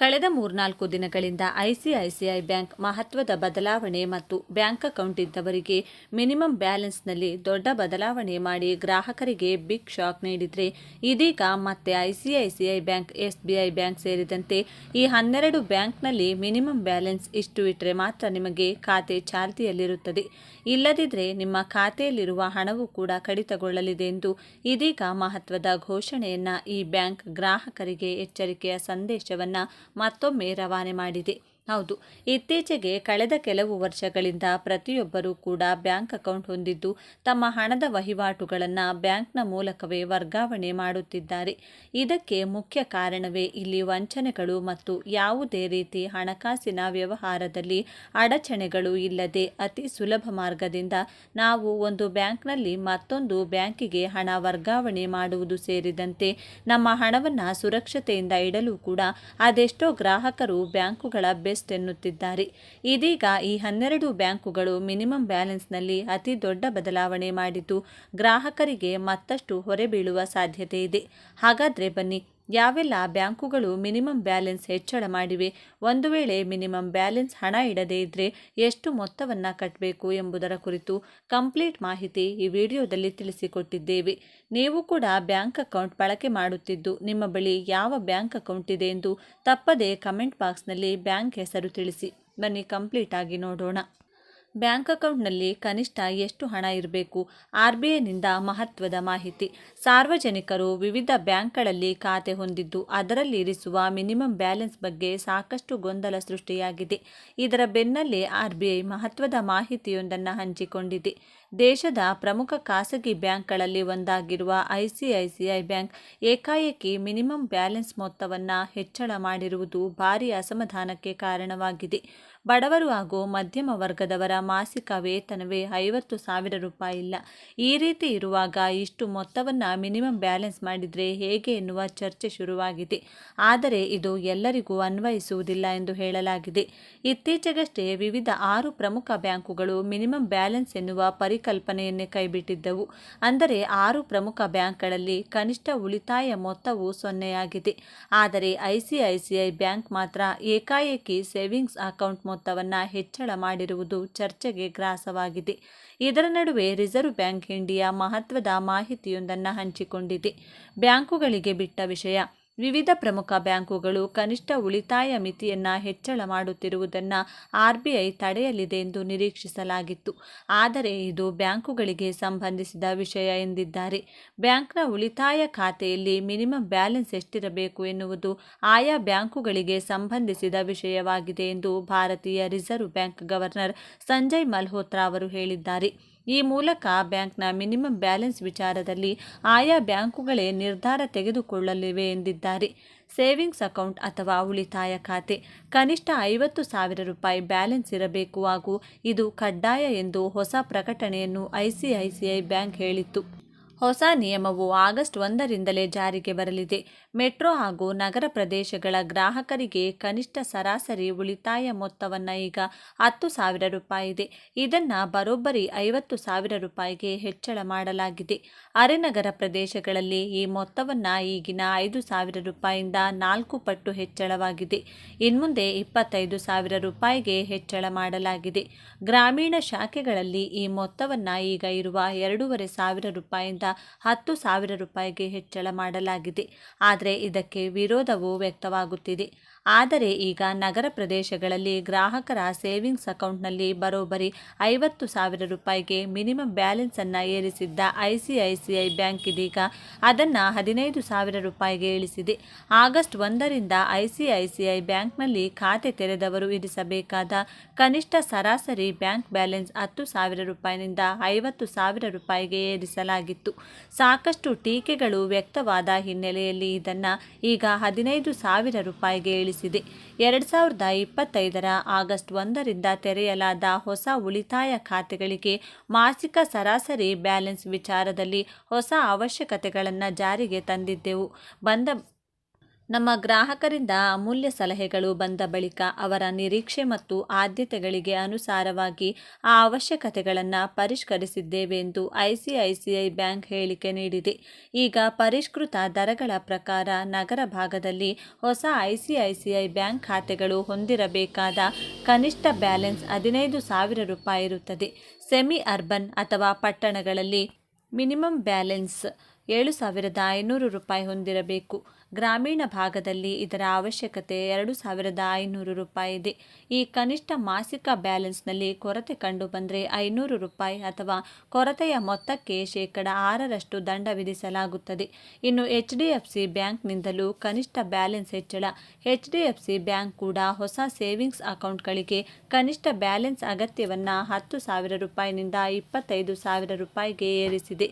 ಕಳೆದ ಮೂರ್ನಾಲ್ಕು ದಿನಗಳಿಂದ ಐಸಿಐಸಿಐ ಬ್ಯಾಂಕ್ ಮಹತ್ವದ ಬದಲಾವಣೆ ಮತ್ತು ಬ್ಯಾಂಕ್ ಅಕೌಂಟ್ ಇದ್ದವರಿಗೆ ಮಿನಿಮಮ್ ಬ್ಯಾಲೆನ್ಸ್ನಲ್ಲಿ ದೊಡ್ಡ ಬದಲಾವಣೆ ಮಾಡಿ ಗ್ರಾಹಕರಿಗೆ ಬಿಗ್ ಶಾಕ್ ನೀಡಿದರೆ ಇದೀಗ ಮತ್ತೆ ಐಸಿಐಸಿಐ ಬ್ಯಾಂಕ್, ಎಸ್ಬಿಐ ಬ್ಯಾಂಕ್ ಸೇರಿದಂತೆ ಈ ಹನ್ನೆರಡು ಬ್ಯಾಂಕ್ನಲ್ಲಿ ಮಿನಿಮಮ್ ಬ್ಯಾಲೆನ್ಸ್ ಇಷ್ಟು ಇಟ್ಟರೆ ಮಾತ್ರ ನಿಮಗೆ ಖಾತೆ ಚಾಲ್ತಿಯಲ್ಲಿರುತ್ತದೆ. ಇಲ್ಲದಿದ್ದರೆ ನಿಮ್ಮ ಖಾತೆಯಲ್ಲಿರುವ ಹಣವು ಕೂಡ ಕಡಿತಗೊಳ್ಳಲಿದೆ ಎಂದು ಇದೀಗ ಮಹತ್ವದ ಘೋಷಣೆಯನ್ನ ಈ ಬ್ಯಾಂಕ್ ಗ್ರಾಹಕರಿಗೆ ಎಚ್ಚರಿಕೆಯ ಸಂದೇಶವನ್ನ ಮತ್ತೊಮ್ಮೆ ರವಾನೆ ಮಾಡಿದೆ. ಹೌದು. ಇತ್ತೀಚೆಗೆ ಕಳೆದ ಕೆಲವು ವರ್ಷಗಳಿಂದ ಪ್ರತಿಯೊಬ್ಬರೂ ಕೂಡ ಬ್ಯಾಂಕ್ ಅಕೌಂಟ್ ಹೊಂದಿದ್ದು ತಮ್ಮ ಹಣದ ವಹಿವಾಟುಗಳನ್ನು ಬ್ಯಾಂಕ್ನ ಮೂಲಕವೇ ವರ್ಗಾವಣೆ ಮಾಡುತ್ತಿದ್ದಾರೆ. ಇದಕ್ಕೆ ಮುಖ್ಯ ಕಾರಣವೇ ಇಲ್ಲಿ ವಂಚನೆಗಳು ಮತ್ತು ಯಾವುದೇ ರೀತಿ ಹಣಕಾಸಿನ ವ್ಯವಹಾರದಲ್ಲಿ ಅಡಚಣೆಗಳು ಇಲ್ಲದೆ ಅತಿ ಸುಲಭ ಮಾರ್ಗದಿಂದ ನಾವು ಒಂದು ಬ್ಯಾಂಕ್ನಲ್ಲಿ ಮತ್ತೊಂದು ಬ್ಯಾಂಕಿಗೆ ಹಣ ವರ್ಗಾವಣೆ ಮಾಡುವುದು ಸೇರಿದಂತೆ ನಮ್ಮ ಹಣವನ್ನು ಸುರಕ್ಷತೆಯಿಂದ ಇಡಲು ಕೂಡ ಅದೆಷ್ಟೋ ಗ್ರಾಹಕರು ಬ್ಯಾಂಕುಗಳ ಬೆಸ್ಟ್ ಎನ್ನುತ್ತಿದ್ದಾರೆ. ಇದೀಗ ಈ ಹನ್ನೆರಡು ಬ್ಯಾಂಕುಗಳು ಮಿನಿಮಮ್ ಬ್ಯಾಲೆನ್ಸ್ನಲ್ಲಿ ಅತಿ ದೊಡ್ಡ ಬದಲಾವಣೆ ಮಾಡಿದ್ದು, ಗ್ರಾಹಕರಿಗೆ ಮತ್ತಷ್ಟು ಹೊರೆ ಬೀಳುವ ಸಾಧ್ಯತೆ ಇದೆ. ಹಾಗಾದರೆ ಬನ್ನಿ ಯಾವೆಲ್ಲ ಬ್ಯಾಂಕುಗಳು ಮಿನಿಮಮ್ ಬ್ಯಾಲೆನ್ಸ್ ಹೆಚ್ಚಳ ಮಾಡಿವೆ? ಒಂದು ವೇಳೆ ಮಿನಿಮಮ್ ಬ್ಯಾಲೆನ್ಸ್ ಹಣ ಇಡದೇ ಇದ್ದರೆ ಎಷ್ಟು ಮೊತ್ತವನ್ನು ಕಟ್ಟಬೇಕು ಎಂಬುದರ ಕುರಿತು ಕಂಪ್ಲೀಟ್ ಮಾಹಿತಿ ಈ ವಿಡಿಯೋದಲ್ಲಿ ತಿಳಿಸಿಕೊಟ್ಟಿದ್ದೇವೆ. ನೀವು ಕೂಡ ಬ್ಯಾಂಕ್ ಅಕೌಂಟ್ ಬಳಕೆ ಮಾಡುತ್ತಿದ್ದು, ನಿಮ್ಮ ಬಳಿ ಯಾವ ಬ್ಯಾಂಕ್ ಅಕೌಂಟ್ ಇದೆ ಎಂದು ತಪ್ಪದೇ ಕಮೆಂಟ್ ಬಾಕ್ಸ್ನಲ್ಲಿ ಬ್ಯಾಂಕ್ ಹೆಸರು ತಿಳಿಸಿ. ಬನ್ನಿ ಕಂಪ್ಲೀಟ್ ಆಗಿ ನೋಡೋಣ. ಬ್ಯಾಂಕ್ ಅಕೌಂಟ್ನಲ್ಲಿ ಕನಿಷ್ಠ ಎಷ್ಟು ಹಣ ಇರಬೇಕು? ಆರ್ ಬಿ ಐನಿಂದ ಮಹತ್ವದ ಮಾಹಿತಿ. ಸಾರ್ವಜನಿಕರು ವಿವಿಧ ಬ್ಯಾಂಕ್ಗಳಲ್ಲಿ ಖಾತೆ ಹೊಂದಿದ್ದು ಅದರಲ್ಲಿ ಇರಿಸುವ ಮಿನಿಮಮ್ ಬ್ಯಾಲೆನ್ಸ್ ಬಗ್ಗೆ ಸಾಕಷ್ಟು ಗೊಂದಲ ಸೃಷ್ಟಿಯಾಗಿದೆ. ಇದರ ಬೆನ್ನಲ್ಲೇ ಆರ್ ಬಿ ಐ ಮಹತ್ವದ ಮಾಹಿತಿಯೊಂದನ್ನು ಹಂಚಿಕೊಂಡಿದೆ. ದೇಶದ ಪ್ರಮುಖ ಖಾಸಗಿ ಬ್ಯಾಂಕ್ಗಳಲ್ಲಿ ಒಂದಾಗಿರುವ ಐಸಿಐಸಿಐ ಬ್ಯಾಂಕ್ ಏಕಾಏಕಿ ಮಿನಿಮಮ್ ಬ್ಯಾಲೆನ್ಸ್ ಮೊತ್ತವನ್ನು ಹೆಚ್ಚಳ ಮಾಡಿರುವುದು ಭಾರೀ ಅಸಮಾಧಾನಕ್ಕೆ ಕಾರಣವಾಗಿದೆ. ಬಡವರು ಹಾಗೂ ಮಧ್ಯಮ ವರ್ಗದವರ ಮಾಸಿಕ ವೇತನವೇ ಐವತ್ತು ಸಾವಿರ ರೂಪಾಯಿ ಇಲ್ಲ. ಈ ರೀತಿ ಇರುವಾಗ ಇಷ್ಟು ಮೊತ್ತವನ್ನು ಮಿನಿಮಮ್ ಬ್ಯಾಲೆನ್ಸ್ ಮಾಡಿದರೆ ಹೇಗೆ ಎನ್ನುವ ಚರ್ಚೆ ಶುರುವಾಗಿದೆ. ಆದರೆ ಇದು ಎಲ್ಲರಿಗೂ ಅನ್ವಯಿಸುವುದಿಲ್ಲ ಎಂದು ಹೇಳಲಾಗಿದೆ. ಇತ್ತೀಚೆಗಷ್ಟೇ ವಿವಿಧ ಆರು ಪ್ರಮುಖ ಬ್ಯಾಂಕುಗಳು ಮಿನಿಮಮ್ ಬ್ಯಾಲೆನ್ಸ್ ಎನ್ನುವ ಪರಿಕಲ್ಪನೆಯನ್ನೇ ಕೈಬಿಟ್ಟಿದ್ದವು. ಅಂದರೆ ಆರು ಪ್ರಮುಖ ಬ್ಯಾಂಕ್ಗಳಲ್ಲಿ ಕನಿಷ್ಠ ಉಳಿತಾಯ ಮೊತ್ತವು ಸೊನ್ನೆಯಾಗಿದೆ. ಆದರೆ ಐಸಿಐಸಿಐ ಬ್ಯಾಂಕ್ ಮಾತ್ರ ಏಕಾಏಕಿ ಸೇವಿಂಗ್ಸ್ ಅಕೌಂಟ್ ಮೊತ್ತವನ್ನು ಹೆಚ್ಚಳ ಮಾಡಿರುವುದು ಚರ್ಚೆಗೆ ಗ್ರಾಸವಾಗಿದೆ. ಇದರ ನಡುವೆ ರಿಸರ್ವ್ ಬ್ಯಾಂಕ್ ಇಂಡಿಯಾ ಮಹತ್ವದ ಮಾಹಿತಿಯೊಂದನ್ನು ಹಂಚಿಕೊಂಡಿದೆ. ಬ್ಯಾಂಕುಗಳಿಗೆ ಬಿಟ್ಟ ವಿಷಯ. ವಿವಿಧ ಪ್ರಮುಖ ಬ್ಯಾಂಕುಗಳು ಕನಿಷ್ಠ ಉಳಿತಾಯ ಮಿತಿಯನ್ನು ಹೆಚ್ಚಳ ಮಾಡುತ್ತಿರುವುದನ್ನು ಆರ್ಬಿಐ ತಡೆಯಲಿದೆ ಎಂದು ನಿರೀಕ್ಷಿಸಲಾಗಿತ್ತು. ಆದರೆ ಇದು ಬ್ಯಾಂಕುಗಳಿಗೆ ಸಂಬಂಧಿಸಿದ ವಿಷಯ ಎಂದಿದ್ದಾರೆ. ಬ್ಯಾಂಕ್ನ ಉಳಿತಾಯ ಖಾತೆಯಲ್ಲಿ ಮಿನಿಮಮ್ ಬ್ಯಾಲೆನ್ಸ್ ಎಷ್ಟಿರಬೇಕು ಎನ್ನುವುದು ಆಯಾ ಬ್ಯಾಂಕುಗಳಿಗೆ ಸಂಬಂಧಿಸಿದ ವಿಷಯವಾಗಿದೆ ಎಂದು ಭಾರತೀಯ reserve bank governor Sanjay Malhotra ಅವರು ಹೇಳಿದ್ದಾರೆ. ಈ ಮೂಲಕ ಬ್ಯಾಂಕ್ನ ಮಿನಿಮಮ್ ಬ್ಯಾಲೆನ್ಸ್ ವಿಚಾರದಲ್ಲಿ ಆಯಾ ಬ್ಯಾಂಕುಗಳೇ ನಿರ್ಧಾರ ತೆಗೆದುಕೊಳ್ಳಲಿವೆ ಎಂದಿದ್ದಾರೆ. ಸೇವಿಂಗ್ಸ್ ಅಕೌಂಟ್ ಅಥವಾ ಉಳಿತಾಯ ಖಾತೆ, ಕನಿಷ್ಠ ಐವತ್ತು ಸಾವಿರ ರೂಪಾಯಿ ಬ್ಯಾಲೆನ್ಸ್ ಇರಬೇಕು ಹಾಗೂ ಇದು ಕಡ್ಡಾಯ ಎಂದು ಹೊಸ ಪ್ರಕಟಣೆಯನ್ನು ಐಸಿಐಸಿಐ ಬ್ಯಾಂಕ್ ಹೇಳಿತ್ತು. ಹೊಸ ನಿಯಮವು ಆಗಸ್ಟ್ ಒಂದರಿಂದಲೇ ಜಾರಿಗೆ ಬರಲಿದೆ. ಮೆಟ್ರೋ ಹಾಗೂ ನಗರ ಪ್ರದೇಶಗಳ ಗ್ರಾಹಕರಿಗೆ ಕನಿಷ್ಠ ಸರಾಸರಿ ಉಳಿತಾಯ ಮೊತ್ತವನ್ನು ಈಗ ಹತ್ತು ಸಾವಿರ ರೂಪಾಯಿ ಇದೆ. ಇದನ್ನು ಬರೋಬ್ಬರಿ ಐವತ್ತು ಸಾವಿರ ರೂಪಾಯಿಗೆ ಹೆಚ್ಚಳ ಮಾಡಲಾಗಿದೆ. ಅರೆನಗರ ಪ್ರದೇಶಗಳಲ್ಲಿ ಈ ಮೊತ್ತವನ್ನು ಈಗಿನ ಐದು ಸಾವಿರ ರೂಪಾಯಿಯಿಂದ ನಾಲ್ಕು ಪಟ್ಟು ಹೆಚ್ಚಳವಾಗಿದೆ. ಇನ್ಮುಂದೆ ಇಪ್ಪತ್ತೈದು ಸಾವಿರ ರೂಪಾಯಿಗೆ ಹೆಚ್ಚಳ ಮಾಡಲಾಗಿದೆ. ಗ್ರಾಮೀಣ ಶಾಖೆಗಳಲ್ಲಿ ಈ ಮೊತ್ತವನ್ನು ಈಗ ಇರುವ ಎರಡೂವರೆ ಸಾವಿರ ರೂಪಾಯಿಯಿಂದ ಹತ್ತು ಸಾವಿರ ರೂಪಾಯಿಗೆ ಹೆಚ್ಚಳ ಮಾಡಲಾಗಿದೆ. ಆದರೆ ಇದಕ್ಕೆ ವಿರೋಧವೂ ವ್ಯಕ್ತವಾಗುತ್ತಿದೆ. ಆದರೆ ಈಗ ನಗರ ಪ್ರದೇಶಗಳಲ್ಲಿ ಗ್ರಾಹಕರ ಸೇವಿಂಗ್ಸ್ ಅಕೌಂಟ್ನಲ್ಲಿ ಬರೋಬ್ಬರಿ ಐವತ್ತು ಸಾವಿರ ರೂಪಾಯಿಗೆ ಮಿನಿಮಮ್ ಬ್ಯಾಲೆನ್ಸ್ ಅನ್ನು ಏರಿಸಿದ್ದ ಐಸಿಐಸಿಐ ಬ್ಯಾಂಕ್ ಇದೀಗ ಅದನ್ನು ಹದಿನೈದು ಸಾವಿರ ರೂಪಾಯಿಗೆ ಇಳಿಸಿದೆ. ಆಗಸ್ಟ್ ಒಂದರಿಂದ ಐಸಿಐಸಿಐ ಬ್ಯಾಂಕ್ನಲ್ಲಿ ಖಾತೆ ತೆರೆದವರು ಇರಿಸಬೇಕಾದ ಕನಿಷ್ಠ ಸರಾಸರಿ ಬ್ಯಾಂಕ್ ಬ್ಯಾಲೆನ್ಸ್ ಹತ್ತು ಸಾವಿರ ರೂಪಾಯಿನಿಂದ ಐವತ್ತು ಸಾವಿರ ರೂಪಾಯಿಗೆ ಏರಿಸಲಾಗಿತ್ತು. ಸಾಕಷ್ಟು ಟೀಕೆಗಳು ವ್ಯಕ್ತವಾದ ಹಿನ್ನೆಲೆಯಲ್ಲಿ ಇದನ್ನು ಈಗ ಹದಿನೈದು ಸಾವಿರ ರೂಪಾಯಿಗೆ ಎರಡು ಸಾವಿರದ ಇಪ್ಪತ್ತೈದರ ಆಗಸ್ಟ್ ಒಂದರಿಂದ ತೆರೆಯಲಾದ ಹೊಸ ಉಳಿತಾಯ ಖಾತೆಗಳಿಗೆ ಮಾಸಿಕ ಸರಾಸರಿ ಬ್ಯಾಲೆನ್ಸ್ ವಿಚಾರದಲ್ಲಿ ಹೊಸ ಅವಶ್ಯಕತೆಗಳನ್ನು ಜಾರಿಗೆ ತಂದಿದ್ದೆವು. ಬಂದ ನಮ್ಮ ಗ್ರಾಹಕರಿಂದ ಅಮೂಲ್ಯ ಸಲಹೆಗಳು ಬಂದ ಬಳಿಕ ಅವರ ನಿರೀಕ್ಷೆ ಮತ್ತು ಆದ್ಯತೆಗಳಿಗೆ ಅನುಸಾರವಾಗಿ ಆ ಅವಶ್ಯಕತೆಗಳನ್ನು ಪರಿಷ್ಕರಿಸಿದ್ದೇವೆ ಎಂದು ಐಸಿಐಸಿಐ ಬ್ಯಾಂಕ್ ಹೇಳಿಕೆ ನೀಡಿದೆ. ಈಗ ಪರಿಷ್ಕೃತ ದರಗಳ ಪ್ರಕಾರ ನಗರ ಭಾಗದಲ್ಲಿ ಹೊಸ ಐಸಿಐಸಿಐ ಬ್ಯಾಂಕ್ ಖಾತೆಗಳು ಹೊಂದಿರಬೇಕಾದ ಕನಿಷ್ಠ ಬ್ಯಾಲೆನ್ಸ್ ಹದಿನೈದು ಸಾವಿರ ರೂಪಾಯಿ ಇರುತ್ತದೆ. ಸೆಮಿ ಅರ್ಬನ್ ಅಥವಾ ಪಟ್ಟಣಗಳಲ್ಲಿ ಮಿನಿಮಮ್ ಬ್ಯಾಲೆನ್ಸ್ ಏಳು ಸಾವಿರದ ಐನೂರು ರೂಪಾಯಿ ಹೊಂದಿರಬೇಕು. ಗ್ರಾಮೀಣ ಭಾಗದಲ್ಲಿ ಇದರ ಅವಶ್ಯಕತೆ ಎರಡು ಸಾವಿರದ ಐನೂರು ರೂಪಾಯಿ ಇದೆ. ಈ ಕನಿಷ್ಠ ಮಾಸಿಕ ಬ್ಯಾಲೆನ್ಸ್ನಲ್ಲಿ ಕೊರತೆ ಕಂಡು ಬಂದರೆ ಐನೂರು ರೂಪಾಯಿ ಅಥವಾ ಕೊರತೆಯ ಮೊತ್ತಕ್ಕೆ ಶೇಕಡ ಆರರಷ್ಟು ದಂಡ ವಿಧಿಸಲಾಗುತ್ತದೆ. ಇನ್ನು ಎಚ್ ಡಿ ಎಫ್ ಸಿ ಬ್ಯಾಂಕ್ನಿಂದಲೂ ಕನಿಷ್ಠ ಬ್ಯಾಲೆನ್ಸ್ ಹೆಚ್ಚಳ. H D F C bank ಕೂಡ ಹೊಸ ಸೇವಿಂಗ್ಸ್ ಅಕೌಂಟ್ಗಳಿಗೆ ಕನಿಷ್ಠ ಬ್ಯಾಲೆನ್ಸ್ ಅಗತ್ಯವನ್ನು ಹತ್ತು ಸಾವಿರ ರೂಪಾಯಿನಿಂದ ಇಪ್ಪತ್ತೈದು ಸಾವಿರ ರೂಪಾಯಿಗೆ ಏರಿಸಿದೆ.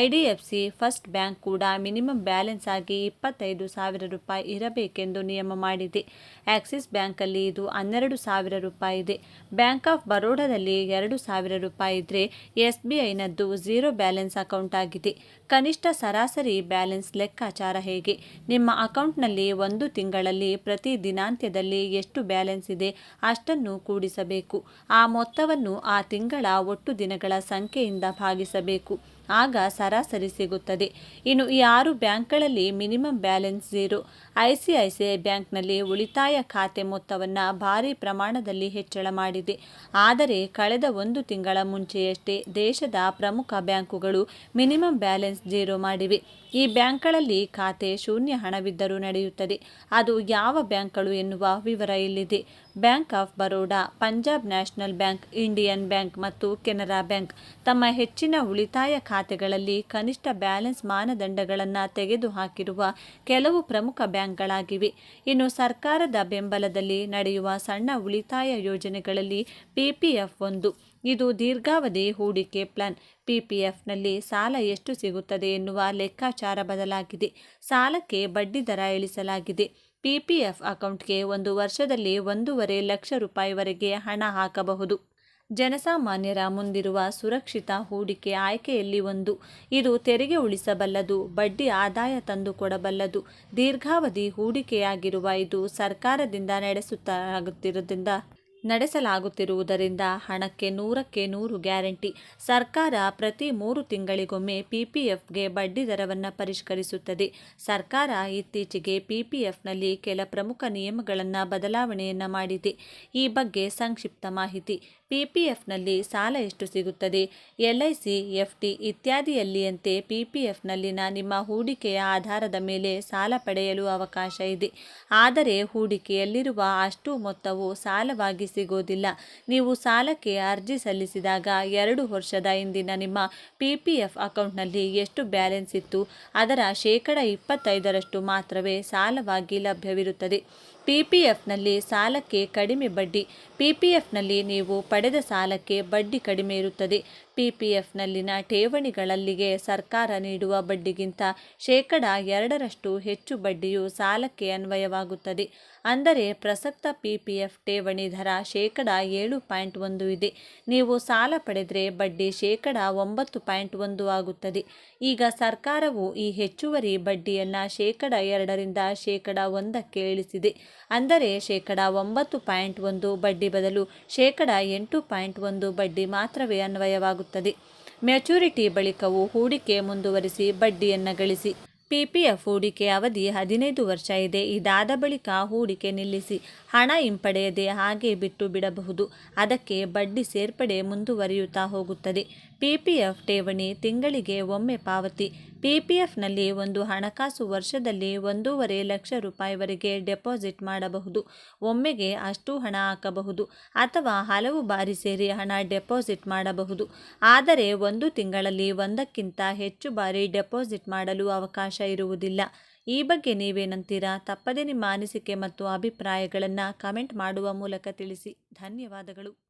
I D F C first bank ಕೂಡ ಮಿನಿಮಮ್ ಬ್ಯಾಲೆನ್ಸ್ ಆಗಿ ಇಪ್ಪತ್ತೈದು ಸಾವಿರ ರೂಪಾಯಿ ಇರಬೇಕೆಂದು ನಿಯಮ ಮಾಡಿದೆ. ಆಕ್ಸಿಸ್ ಬ್ಯಾಂಕಲ್ಲಿ ಇದು ಹನ್ನೆರಡು ಸಾವಿರ ರೂಪಾಯಿ ಇದೆ. ಬ್ಯಾಂಕ್ ಆಫ್ ಬರೋಡಾದಲ್ಲಿ ಎರಡು ಸಾವಿರ ರೂಪಾಯಿ ಇದ್ರೆ ಎಸ್ ಬಿ ಐನದ್ದು ಝೀರೋ ಬ್ಯಾಲೆನ್ಸ್ ಅಕೌಂಟ್ ಆಗಿದೆ. ಕನಿಷ್ಠ ಸರಾಸರಿ ಬ್ಯಾಲೆನ್ಸ್ ಲೆಕ್ಕಾಚಾರ ಹೇಗೆ? ನಿಮ್ಮ ಅಕೌಂಟ್ನಲ್ಲಿ ಒಂದು ತಿಂಗಳಲ್ಲಿ ಪ್ರತಿ ದಿನಾಂತ್ಯದಲ್ಲಿ ಎಷ್ಟು ಬ್ಯಾಲೆನ್ಸ್ ಇದೆ ಅಷ್ಟನ್ನು ಕೂಡಿಸಬೇಕು. ಆ ಮೊತ್ತವನ್ನು ಆ ತಿಂಗಳ ಒಟ್ಟು ದಿನಗಳ ಸಂಖ್ಯೆಯಿಂದ ಭಾಗಿಸಬೇಕು. ಆಗ ಸರಾಸರಿ ಸಿಗುತ್ತದೆ. ಇನ್ನು ಈ ಆರು ಬ್ಯಾಂಕ್ಗಳಲ್ಲಿ minimum balance zero ICICI bank I ಬ್ಯಾಂಕ್ನಲ್ಲಿ ಉಳಿತಾಯ ಖಾತೆ ಮೊತ್ತವನ್ನು ಭಾರೀ ಪ್ರಮಾಣದಲ್ಲಿ ಹೆಚ್ಚಳ ಮಾಡಿದೆ. ಆದರೆ ಕಳೆದ ಒಂದು ತಿಂಗಳ ಮುಂಚೆಯಷ್ಟೇ ದೇಶದ ಪ್ರಮುಖ ಬ್ಯಾಂಕುಗಳು ಮಿನಿಮಮ್ ಬ್ಯಾಲೆನ್ಸ್ ಝೀರೋ ಮಾಡಿವೆ. ಈ ಬ್ಯಾಂಕ್ಗಳಲ್ಲಿ ಖಾತೆ ಶೂನ್ಯ ಹಣವಿದ್ದರೂ ನಡೆಯುತ್ತದೆ. ಅದು ಯಾವ ಬ್ಯಾಂಕ್ಗಳು ಎನ್ನುವ ವಿವರ ಇಲ್ಲಿದೆ. Bank of Baroda, Punjab national bank, Indian bank ಮತ್ತು ಕೆನರಾ ಬ್ಯಾಂಕ್ ತಮ್ಮ ಹೆಚ್ಚಿನ ಉಳಿತಾಯ ಖಾತೆಗಳಲ್ಲಿ ಕನಿಷ್ಠ ಬ್ಯಾಲೆನ್ಸ್ ಮಾನದಂಡಗಳನ್ನು ತೆಗೆದುಹಾಕಿರುವ ಕೆಲವು ಪ್ರಮುಖ ಬ್ಯಾಂಕ್ಗಳಾಗಿವೆ. ಇನ್ನು ಸರ್ಕಾರದ ಬೆಂಬಲದಲ್ಲಿ ನಡೆಯುವ ಸಣ್ಣ ಉಳಿತಾಯ ಯೋಜನೆಗಳಲ್ಲಿ ಪಿಪಿಎಫ್ ಒಂದು. ಇದು ದೀರ್ಘಾವಧಿ ಹೂಡಿಕೆ ಪ್ಲಾನ್. ಪಿಪಿಎಫ್ನಲ್ಲಿ ಸಾಲ ಎಷ್ಟು ಸಿಗುತ್ತದೆ ಎನ್ನುವ ಲೆಕ್ಕಾಚಾರ ಬದಲಾಗಿದೆ. ಸಾಲಕ್ಕೆ ಬಡ್ಡಿ ದರ ಇಳಿಸಲಾಗಿದೆ. ಪಿಪಿಎಫ್ ಅಕೌಂಟ್ಗೆ ಒಂದು ವರ್ಷದಲ್ಲಿ ಒಂದೂವರೆ ಲಕ್ಷ ರೂಪಾಯಿವರೆಗೆ ಹಣ ಹಾಕಬಹುದು. ಜನಸಾಮಾನ್ಯರ ಮುಂದಿರುವ ಸುರಕ್ಷಿತ ಹೂಡಿಕೆ ಆಯ್ಕೆಯಲ್ಲಿ ಒಂದು. ಇದು ತೆರಿಗೆ ಉಳಿಸಬಲ್ಲದು, ಬಡ್ಡಿ ಆದಾಯ ತಂದುಕೊಡಬಲ್ಲದು, ದೀರ್ಘಾವಧಿ ಹೂಡಿಕೆಯಾಗಿರುವ ಇದು ಸರ್ಕಾರದಿಂದ ನಡೆಸುತ್ತಾಗುತ್ತಿರುವುದರಿಂದ ನಡೆಸಲಾಗುತ್ತಿರುವುದರಿಂದ ಹಣಕ್ಕೆ ನೂರಕ್ಕೆ ನೂರು ಗ್ಯಾರಂಟಿ. ಸರ್ಕಾರ ಪ್ರತಿ ಮೂರು ತಿಂಗಳಿಗೊಮ್ಮೆ ಪಿಪಿಎಫ್ಗೆ ಬಡ್ಡಿ ದರವನ್ನು ಪರಿಷ್ಕರಿಸುತ್ತದೆ. ಸರ್ಕಾರ ಇತ್ತೀಚೆಗೆ ಪಿಪಿಎಫ್ನಲ್ಲಿ ಕೆಲ ಪ್ರಮುಖ ನಿಯಮಗಳನ್ನು ಬದಲಾವಣೆಯನ್ನು ಮಾಡಿದೆ. ಈ ಬಗ್ಗೆ ಸಂಕ್ಷಿಪ್ತ ಮಾಹಿತಿ. ಪಿಪಿಎಫ್ನಲ್ಲಿ ಸಾಲ ಎಷ್ಟು ಸಿಗುತ್ತದೆ? ಎಲ್ಐಸಿ ಎಫ್ಡಿ ಇತ್ಯಾದಿಯಲ್ಲಿಯಂತೆ ಪಿಪಿಎಫ್ನಲ್ಲಿನ ನಿಮ್ಮ ಹೂಡಿಕೆಯ ಆಧಾರದ ಮೇಲೆ ಸಾಲ ಪಡೆಯಲು ಅವಕಾಶ ಇದೆ. ಆದರೆ ಹೂಡಿಕೆಯಲ್ಲಿರುವ ಅಷ್ಟು ಮೊತ್ತವು ಸಾಲವಾಗಿ ಸಿಗೋದಿಲ್ಲ. ನೀವು ಸಾಲಕ್ಕೆ ಅರ್ಜಿ ಸಲ್ಲಿಸಿದಾಗ ಎರಡು ವರ್ಷದ ಹಿಂದಿನ ನಿಮ್ಮ ಪಿಪಿಎಫ್ ಅಕೌಂಟ್ನಲ್ಲಿ ಎಷ್ಟು ಬ್ಯಾಲೆನ್ಸ್ ಇತ್ತು? ಅದರ ಶೇಕಡ ಇಪ್ಪತ್ತೈದರಷ್ಟು ಮಾತ್ರವೇ ಸಾಲವಾಗಿ ಲಭ್ಯವಿರುತ್ತದೆ. ಪಿಪಿಎಫ್ನಲ್ಲಿ ಸಾಲಕ್ಕೆ ಕಡಿಮೆ ಬಡ್ಡಿ ಪಿಪಿಎಫ್ನಲ್ಲಿ ನೀವು ಪಡೆದ ಸಾಲಕ್ಕೆ ಬಡ್ಡಿ ಕಡಿಮೆ ಇರುತ್ತದೆ. ಪಿಪಿಎಫ್ನಲ್ಲಿನ ಠೇವಣಿಗಳಲ್ಲಿಗೆ ಸರ್ಕಾರ ನೀಡುವ ಬಡ್ಡಿಗಿಂತ ಶೇಕಡ ಎರಡರಷ್ಟು ಹೆಚ್ಚು ಬಡ್ಡಿಯು ಸಾಲಕ್ಕೆ ಅನ್ವಯವಾಗುತ್ತದೆ. ಅಂದರೆ ಪ್ರಸಕ್ತ ಪಿಪಿಎಫ್ ಠೇವಣಿ ದರ ಶೇಕಡ ಏಳು ಪಾಯಿಂಟ್ ಒಂದು ಇದೆ. ನೀವು ಸಾಲ ಪಡೆದರೆ ಬಡ್ಡಿ ಶೇಕಡ ಒಂಬತ್ತು ಪಾಯಿಂಟ್ ಒಂದು ಆಗುತ್ತದೆ. ಈಗ ಸರ್ಕಾರವು ಈ ಹೆಚ್ಚುವರಿ ಬಡ್ಡಿಯನ್ನು ಶೇಕಡ ಎರಡರಿಂದ ಶೇಕಡ ಒಂದಕ್ಕೆ ಇಳಿಸಿದೆ. ಅಂದರೆ ಶೇಕಡ ಒಂಬತ್ತು ಪಾಯಿಂಟ್ ಒಂದು ಬಡ್ಡಿ ಬದಲು ಶೇಕಡ ಎಂಟು ಪಾಯಿಂಟ್ ಒಂದು ಬಡ್ಡಿ ಮಾತ್ರವೇ ಅನ್ವಯವಾಗುತ್ತದೆ. ಮೆಚುರಿಟಿ ಬಳಿಕವೂ ಹೂಡಿಕೆ ಮುಂದುವರಿಸಿ ಬಡ್ಡಿಯನ್ನು ಗಳಿಸಿ. ಪಿಪಿಎಫ್ ಹೂಡಿಕೆ ಅವಧಿ ಹದಿನೈದು ವರ್ಷ ಇದೆ. ಇದಾದ ಬಳಿಕ ಹೂಡಿಕೆ ನಿಲ್ಲಿಸಿ ಹಣ ಹಿಂಪಡೆಯದೆ ಹಾಗೆ ಬಿಟ್ಟು ಬಿಡಬಹುದು. ಅದಕ್ಕೆ ಬಡ್ಡಿ ಸೇರ್ಪಡೆ ಮುಂದುವರಿಯುತ್ತಾ ಹೋಗುತ್ತದೆ. ಪಿಪಿಎಫ್ ಠೇವಣಿ ತಿಂಗಳಿಗೆ ಒಮ್ಮೆ ಪಾವತಿ. ಪಿಪಿಎಫ್ನಲ್ಲಿ ಒಂದು ಹಣಕಾಸು ವರ್ಷದಲ್ಲಿ ಒಂದೂವರೆ ಲಕ್ಷ ರೂಪಾಯಿವರೆಗೆ ಡೆಪಾಸಿಟ್ ಮಾಡಬಹುದು. ಒಮ್ಮೆಗೆ ಅಷ್ಟು ಹಣ ಹಾಕಬಹುದು ಅಥವಾ ಹಲವು ಬಾರಿ ಸೇರಿ ಹಣ ಡೆಪಾಸಿಟ್ ಮಾಡಬಹುದು. ಆದರೆ ಒಂದು ತಿಂಗಳಲ್ಲಿ ಒಂದಕ್ಕಿಂತ ಹೆಚ್ಚು ಬಾರಿ ಡೆಪಾಸಿಟ್ ಮಾಡಲು ಅವಕಾಶ ಇರುವುದಿಲ್ಲ. ಈ ಬಗ್ಗೆ ನೀವೇನಂತೀರಾ? ತಪ್ಪದೇ ನಿಮ್ಮ ಅನಿಸಿಕೆ ಮತ್ತು ಅಭಿಪ್ರಾಯಗಳನ್ನು ಕಮೆಂಟ್ ಮಾಡುವ ಮೂಲಕ ತಿಳಿಸಿ. ಧನ್ಯವಾದಗಳು.